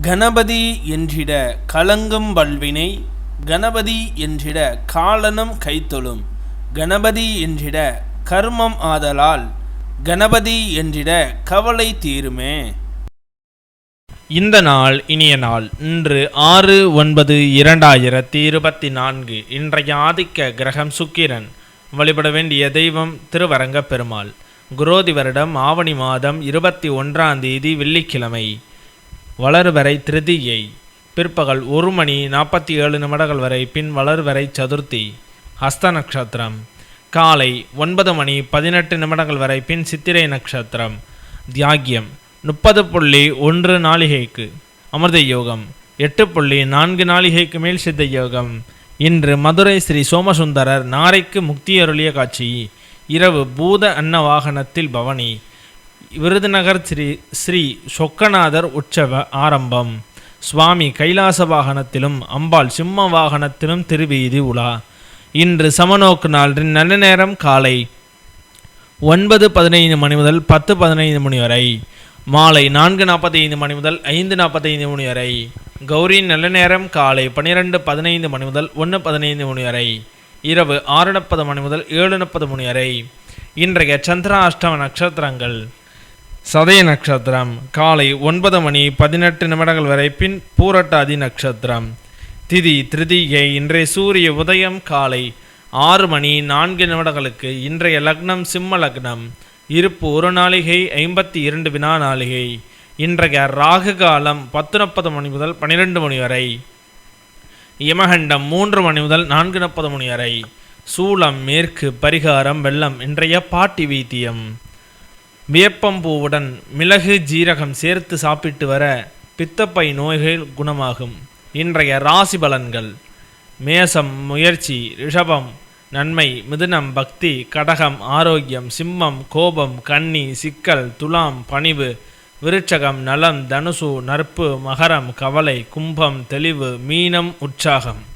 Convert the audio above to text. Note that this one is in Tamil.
கணபதி என்றிட கலங்கும் வல்வினை கணபதி என்றிட காலனும் கைத்தொழும் கணபதி என்றிட கர்மம் ஆதலால் கணபதி என்றிட கவலை தீருமே. இந்த நாள் இனிய நாள். இன்று ஆறு ஒன்பது இரண்டாயிரத்தி இருபத்தி நான்கு. இன்றைய ஆதிக்க கிரகம் சுக்கிரன். வழிபட வேண்டிய தெய்வம் திருவரங்க பெருமாள். குரோதி வருடம் ஆவணி மாதம் இருபத்தி ஒன்றாம் தேதி வெள்ளிக்கிழமை. வளர்வரை திருதியை. பிற்பகல் ஒரு மணி நாற்பத்தி ஏழு நிமிடங்கள் வரை பின் வளர்வரை சதுர்த்தி ஹஸ்த நட்சத்திரம் காலை ஒன்பது மணி பதினெட்டு நிமிடங்கள் வரை பின் சித்திரை நட்சத்திரம் தியாகியம் முப்பது புள்ளி ஒன்று நாளிகைக்கு. அமிர்த யோகம் எட்டு புள்ளி நான்கு நாளிகைக்கு மேல் சித்த யோகம் இன்று மதுரை ஸ்ரீ சோமசுந்தரர் நாரைக்கு முக்தியருளிய காட்சி. இரவு பூத அன்ன வாகனத்தில் பவனி. விருதுநகர் ஸ்ரீ ஸ்ரீ சொக்கநாதர் உற்சவ ஆரம்பம். சுவாமி கைலாச வாகனத்திலும் அம்பாள் சிம்ம வாகனத்திலும் திருவீதி உலா. இன்று சமநோக்கு நாளின் நல்ல நேரம் காலை ஒன்பது பதினைந்து மணி முதல் பத்து பதினைந்து மணி வரை. மாலை நான்கு நாற்பத்தைந்து மணி முதல் ஐந்து நாற்பத்தைந்து மணி வரை. கௌரி நல்ல நேரம் காலை பன்னிரெண்டு பதினைந்து மணி முதல் ஒன்று பதினைந்து மணி வரை. இரவு ஆறு நாற்பது மணி முதல் ஏழு நாற்பது மணி வரை. இன்றைய சந்திரா அஷ்டம நட்சத்திரங்கள். சதய நட்சத்திரம் காலை ஒன்பது மணி பதினெட்டு நிமிடங்கள் வரை பின் பூரட்டாதி நட்சத்திரம். திதி திருதிகை இன்றைய சூரிய உதயம் காலை ஆறு மணி நான்கு நிமிடங்களுக்கு இன்றைய லக்னம் சிம்ம லக்னம். இருப்பு ஒரு நாளிகை ஐம்பத்தி இரண்டு வினா நாளிகை. இன்றைய ராகு காலம் பத்து முப்பது மணி முதல் பன்னிரெண்டு மணி வரை. யமகண்டம் மூன்று மணி முதல் நான்கு முப்பது மணி வரை. சூளம் மேற்கு பரிகாரம் வெள்ளம் இன்றைய பாட்டி வீத்தியம். வியப்பம்பூவுடன் மிளகு ஜீரகம் சேர்த்து சாப்பிட்டு வர பித்தப்பை நோய்கள் குணமாகும். இன்றைய ராசி பலன்கள். மேசம் முயற்சி ரிஷபம் நன்மை மிதுனம் பக்தி கடகம் ஆரோக்கியம் சிம்மம் கோபம் கன்னி சிக்கல் துலாம் பணிவு விருட்சகம் நலம் தனுசு நற்பு மகரம் கவலை கும்பம் தெளிவு மீனம் உற்சாகம்.